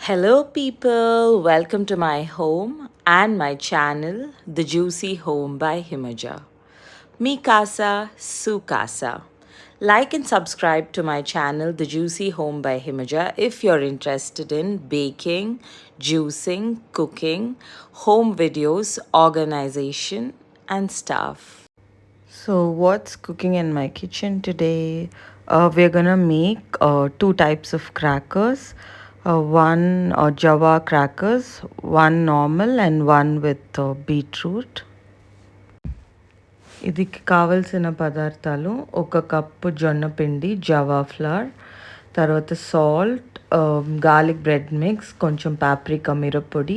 Hello, people. Welcome to my home and my channel, The Juicy Home by Himaja. Mi casa, su casa. Like and subscribe to my channel, The Juicy Home by Himaja, if you're interested in baking, juicing, cooking, home videos, organization, and stuff. So, what's cooking in my kitchen today? Uh, we're gonna make uh, two types of crackers uh, one uh, Java crackers, one normal, and one with uh, beetroot. ఇది కావలసిన పదార్థాలు ఒక cup జొన్న పిండి జవా flour తర్వాత salt garlic bread mix కొంచెం paprika మిరప్పొడి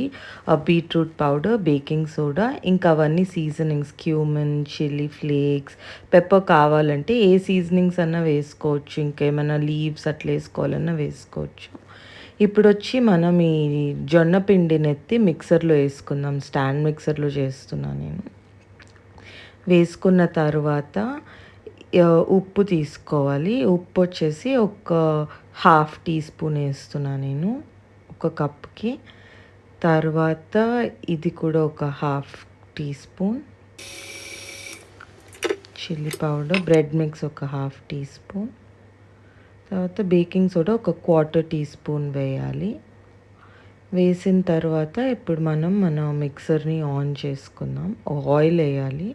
బీట్రూట్ పౌడర్ బేకింగ్ సోడా ఇంకా అవన్నీ seasonings cumin chilli flakes pepper కావాలంటే ఏ సీజనింగ్స్ అన్నా వేసుకోవచ్చు ఇంకేమైనా లీవ్స్ అట్లా వేసుకోవాలన్నా వేసుకోవచ్చు ఇప్పుడు వచ్చి మనం ఈ జొన్న పిండిని ఎత్తి మిక్సర్లో వేసుకుందాం. స్టాండ్ మిక్సర్లో చేస్తున్నాను నేను. వేసుకున్న తర్వాత ఉప్పు తీసుకోవాలి. ఉప్పు వచ్చేసి ఒక హాఫ్ టీ స్పూన్ వేస్తున్నా నేను ఒక కప్కి. తర్వాత ఇది కూడా ఒక half teaspoon. Chilli powder bread mix ఒక హాఫ్ టీ స్పూన్. తర్వాత బేకింగ్ సోడా ఒక క్వార్టర్ టీ స్పూన్ వేయాలి. వేసిన తర్వాత ఇప్పుడు మనం మన మిక్సర్ని ఆన్ చేసుకుందాం. ఆయిల్ వేయాలి.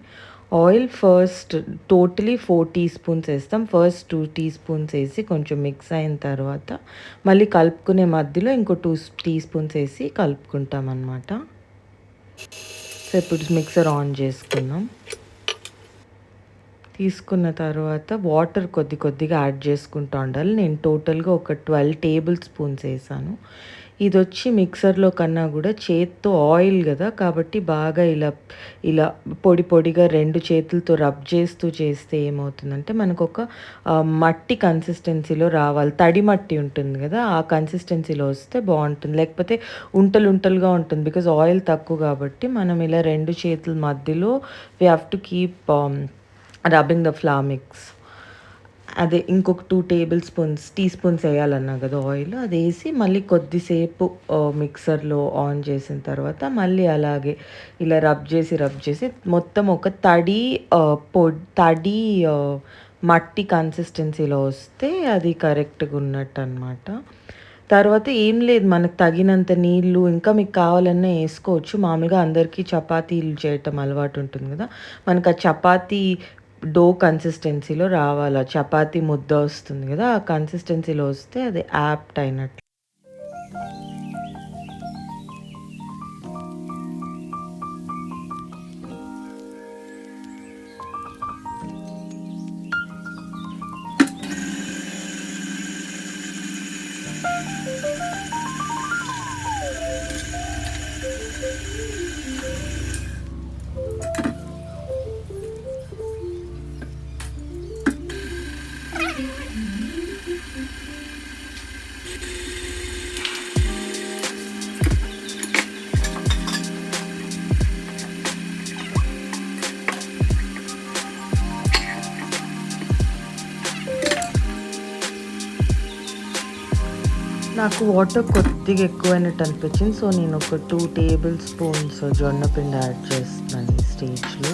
Oil first totally four teaspoons వేస్తాం. ఫస్ట్ టూ టీ స్పూన్స్ వేసి కొంచెం మిక్స్ అయిన తర్వాత మళ్ళీ కలుపుకునే మధ్యలో ఇంకో టూ టీ స్పూన్స్ వేసి కలుపుకుంటాం అనమాట సో ఇప్పుడు మిక్సర్ ఆన్ చేసుకుందాం. తీసుకున్న తర్వాత వాటర్ కొద్ది కొద్దిగా యాడ్ చేసుకుంటూ ఉండాలి. నేను టోటల్గా ఒక ట్వెల్వ్ టేబుల్ స్పూన్స్ వేసాను. ఇది వచ్చి మిక్సర్లో కన్నా కూడా చేత్తో ఆయిల్ కదా కాబట్టి బాగా ఇలా ఇలా పొడి పొడిగా రెండు చేతులతో రబ్ చేస్తూ చేస్తే ఏమవుతుందంటే మనకు ఒక మట్టి కన్సిస్టెన్సీలో రావాలి. తడి మట్టి ఉంటుంది కదా ఆ కన్సిస్టెన్సీలో వస్తే బాగుంటుంది. లేకపోతే ఉంటలు ఉంటలుగా ఉంటుంది. బికాజ్ ఆయిల్ తక్కువ కాబట్టి మనం ఇలా రెండు చేతుల మధ్యలో we have to keep rubbing the flour mix అదే ఇంకొక two tablespoons teaspoons వేయాలన్నా కదా ఆయిల్ అది వేసి మళ్ళీ కొద్దిసేపు మిక్సర్లో ఆన్ చేసిన తర్వాత మళ్ళీ అలాగే ఇలా రబ్ చేసి రబ్ చేసి మొత్తం ఒక తడి పొడి తడి మట్టి కన్సిస్టెన్సీలో వస్తే అది కరెక్ట్గా ఉన్నట్టు అనమాట తర్వాత ఏం లేదు మనకు తగినంత నీళ్ళు ఇంకా మీకు కావాలన్నా వేసుకోవచ్చు. మామూలుగా అందరికీ చపాతీలు చేయటం అలవాటు ఉంటుంది కదా. మనకు ఆ చపాతీ డో కన్సిస్టెన్సీలో రావాలి? చపాతీ ముద్ద వస్తుంది కదా ఆ కన్సిస్టెన్సీలో వస్తే అది యాప్ట్ అయినట్టు. నాకు వాటర్ కొద్దిగా ఎక్కువైనట్టు అనిపించింది సో నేను ఒక టూ టేబుల్ స్పూన్స్ జొన్న పిండి యాడ్ చేస్తున్నాను ఈ స్టేజ్లో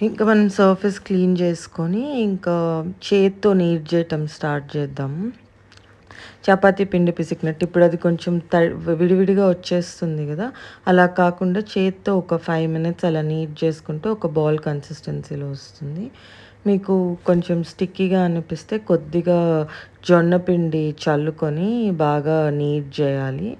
ఇంకా మనం సర్ఫేస్ క్లీన్ చేసుకొని ఇంకా చేత్తో నీట్ చేయటం స్టార్ట్ చేద్దాం. చపాతీ పిండి పిసికినట్టు. ఇప్పుడు అది కొంచెం త విడివిడిగా వచ్చేస్తుంది కదా. అలా కాకుండా చేత్తో ఒక ఫైవ్ మినిట్స్ అలా నీట్ చేసుకుంటే ఒక బాల్ కన్సిస్టెన్సీలో వస్తుంది. మీకు కొంచెం స్టిక్కీగా అనిపిస్తే కొద్దిగా జొన్న పిండి చల్లుకొని బాగా నీట్ చేయాలి.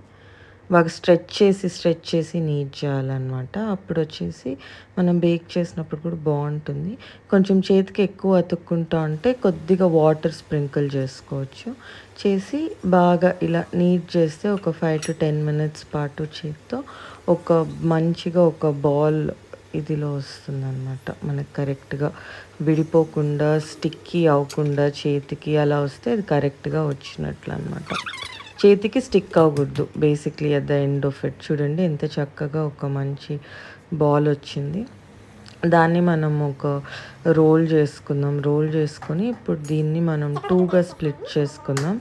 బాగా స్ట్రెచ్ చేసి స్ట్రెచ్ చేసి నీట్ చేయాలన్నమాట. అప్పుడు వచ్చేసి మనం బేక్ చేసినప్పుడు కూడా బాగుంటుంది కొంచెం చేతికి ఎక్కువ అతుక్కుంటా ఉంటే కొద్దిగా వాటర్ స్ప్రింకిల్ చేసుకోవచ్చు. చేసి బాగా ఇలా నీట్ చేస్తే ఒక ఫైవ్ టు టెన్ మినిట్స్ పాటు చేతితో ఒక మంచిగా ఒక బాల్ ఇదిలో వస్తుందన్నమాట. మనకు కరెక్ట్గా విడిపోకుండా స్టిక్కీ అవ్వకుండా చేతికి అలా వస్తే అది కరెక్ట్గా వచ్చినట్లు అనమాట చేతికి స్టిక్ అవ్వకూడదు. Basically at the end of it చూడండి ఎంత చక్కగా ఒక మంచి బాల్ వచ్చింది. దాన్ని మనం ఒక రోల్ చేసుకుందాం. రోల్ చేసుకొని ఇప్పుడు దీన్ని మనం టూగా స్ప్లిట్ చేసుకుందాం.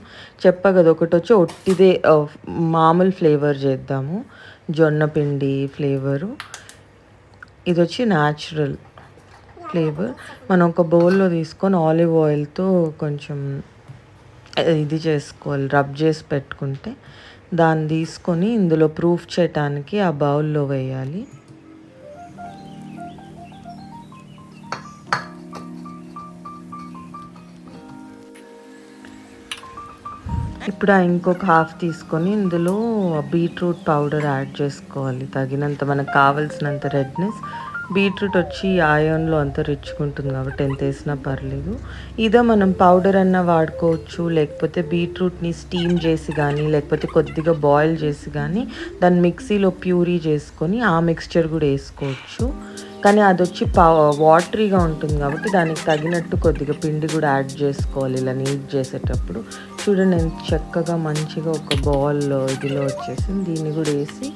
చెప్పా కదా ఒకటి వచ్చి ఒట్టిదే మామూలు ఫ్లేవర్ చేద్దాము. జొన్న పిండి ఫ్లేవరు ఇది వచ్చి న్యాచురల్ ఫ్లేవర్ మనం ఒక బౌల్లో తీసుకొని ఆలివ్ ఆయిల్తో కొంచెం ఇది చేసుకోవాలి. రబ్ చేసి పెట్టుకుంటే దాన్ని తీసుకొని ఇందులో ప్రూఫ్ చేయటానికి ఆ బౌల్లో వేయాలి. ఇప్పుడు ఇంకొక హాఫ్ తీసుకొని ఇందులో బీట్రూట్ పౌడర్ యాడ్ చేసుకోవాలి. తగినంత మనకు కావాల్సినంత రెడ్నెస్ బీట్రూట్ వచ్చి ఆయోన్లో అంత రిచ్చుకుంటుంది కాబట్టి ఎంత వేసినా పర్లేదు. ఇదో మనం పౌడర్ అన్న వాడుకోవచ్చు లేకపోతే బీట్రూట్ని స్టీమ్ చేసి కానీ లేకపోతే కొద్దిగా బాయిల్ చేసి కానీ దాన్ని మిక్సీలో ప్యూరీ చేసుకొని ఆ మిక్స్చర్ కూడా వేసుకోవచ్చు. కానీ అది వచ్చి పా వాటరీగా ఉంటుంది కాబట్టి దానికి తగినట్టు కొద్దిగా పిండి కూడా యాడ్ చేసుకోవాలి ఇలా నీట్ చేసేటప్పుడు. చూడండి ఎంత చక్కగా మంచిగా ఒక బాల్ ఇదిలో వచ్చేసింది దీన్ని కూడా వేసి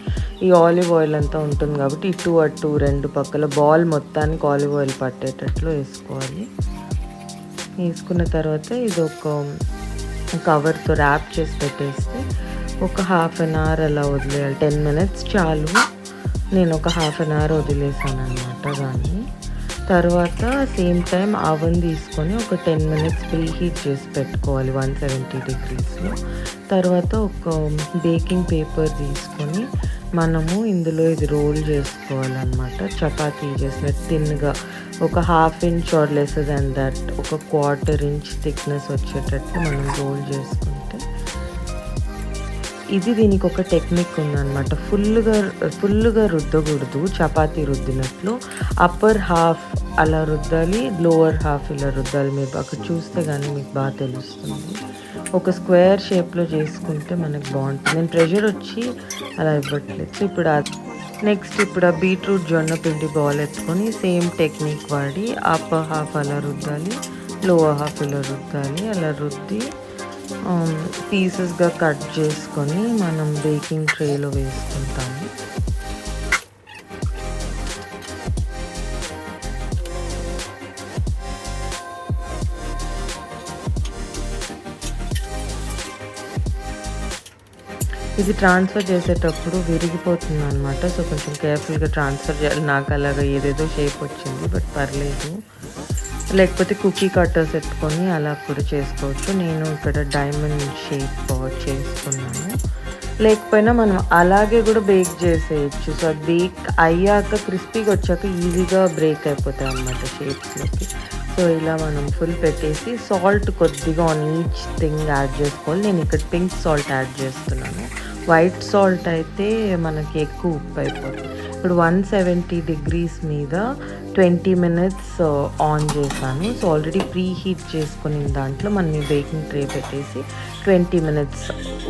ఈ ఆలివ్ ఆయిల్ అంతా ఉంటుంది కాబట్టి ఇటు అటు రెండు పక్కల బాల్ మొత్తానికి ఆలివ్ ఆయిల్ పట్టేటట్లు వేసుకోవాలి. వేసుకున్న తర్వాత ఇది ఒక కవర్తో ర్యాప్ చేసి పెట్టేస్తే ఒక హాఫ్ అన్ అవర్ అలా వదిలేయాలి. టెన్ మినిట్స్ చాలు. నేను ఒక హాఫ్ అన్ అవర్ వదిలేసాను అనమాట దాన్ని. తర్వాత సేమ్ టైం అవన్ తీసుకొని ఒక టెన్ మినిట్స్ ప్రీ హీట్ చేసి పెట్టుకోవాలి వన్ సెవెంటీ డిగ్రీస్లో తర్వాత ఒక బేకింగ్ పేపర్ తీసుకొని మనము ఇందులో ఇది రోల్ చేసుకోవాలన్నమాట. చపాతీ చేసిన థిన్గా ఒక half inch or less than that ఒక క్వార్టర్ ఇంచ్ థిక్నెస్ వచ్చేటట్టు మనం రోల్ చేసుకుంటే ఇది దీనికి ఒక టెక్నిక్ ఉందన్నమాట. ఫుల్గా ఫుల్గా రుద్దకూడదు చపాతీ రుద్దినట్లు. అప్పర్ హాఫ్ అలా రుద్దాలి లోవర్ హాఫ్ ఇలా రుద్దాలి. మీరు అక్కడ చూస్తే కానీ మీకు బాగా తెలుస్తుంది. ఒక స్క్వేర్ షేప్లో చేసుకుంటే మనకు బాగుంటుంది. నేను ప్రెషర్ వచ్చి అలా ఇవ్వట్లేదు. సో ఇప్పుడు నెక్స్ట్ ఇప్పుడు ఆ బీట్రూట్ జొన్న పిండి బాల్ ఎత్తుకొని సేమ్ టెక్నిక్ వాడి అప్పర్ హాఫ్ అలా రుద్దాలి లోవర్ హాఫ్ ఇలా రుద్దాలి. అలా రుద్ది um, పీసెస్గా కట్ చేసుకొని మనం బేకింగ్ ట్రేలో వేసుకుంటాం. ఇది ట్రాన్స్ఫర్ చేసేటప్పుడు విరిగిపోతుంది అనమాట సో కొంచెం కేర్ఫుల్గా ట్రాన్స్ఫర్ చేయాలి నాకు అలాగా ఏదేదో షేప్ వచ్చింది బట్ పర్లేదు. లేకపోతే కుకీ కట్టర్స్ ఎత్తుకొని అలా కూడా చేసుకోవచ్చు. నేను ఇక్కడ డైమండ్ షేప్ చేసుకున్నాను లేకపోయినా మనం అలాగే కూడా బేక్ చేసేయచ్చు. సో బేక్ అయ్యాక క్రిస్పీగా వచ్చాక ఈజీగా బ్రేక్ అయిపోతాయి అన్నమాట షేప్స్లోకి సో ఇలా మనం ఫుల్ పెట్టేసి సాల్ట్ కొద్దిగా ఆన్ ఈచ్ థింగ్ యాడ్ చేసుకోవాలి. నేను ఇక్కడ పింక్ సాల్ట్ యాడ్ చేస్తున్నాను. వైట్ సాల్ట్ అయితే మనకి ఎక్కువ ఉప్పు అయిపోతుంది. ఇప్పుడు వన్ సెవెంటీ డిగ్రీస్ మీద ట్వంటీ మినిట్స్ uh, ఆన్ చేశాను. సో ఆల్రెడీ ప్రీ హీట్ చేసుకుని దాంట్లో మనం ఈ బేకింగ్ ట్రే పెట్టేసి twenty minutes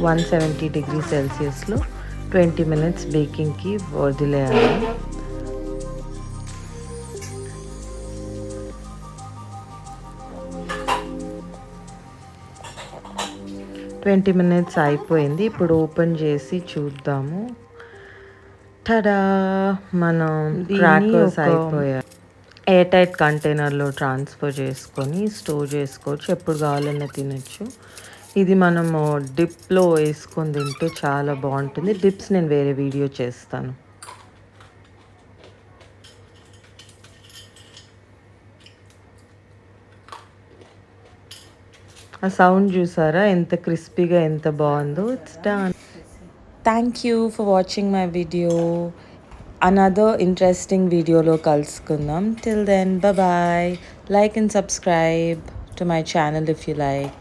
one seventy degree సెల్సియస్లో twenty minutes బేకింగ్కి వదిలేయాలి. ట్వంటీ మినిట్స్ అయిపోయింది. ఇప్పుడు ఓపెన్ చేసి చూద్దాము. టడా! మనం క్రాకర్స్ అయిపోయాయి. ఎయిర్ టైట్ కంటైనర్లో ట్రాన్స్ఫర్ చేసుకొని స్టోర్ చేసుకోవచ్చు. ఎప్పుడు కావాలన్నా తినచ్చు. ఇది మనము డిప్లో వేసుకొని తింటే చాలా బాగుంటుంది. డిప్స్ నేను వేరే వీడియో చేస్తాను. ఆ సౌండ్ చూసారా? ఎంత క్రిస్పీగా ఎంత బాగుందో. It's done thank you for watching my video another interesting వీడియోలో కలుసుకుందాం. Till then bye like and subscribe to my channel if you like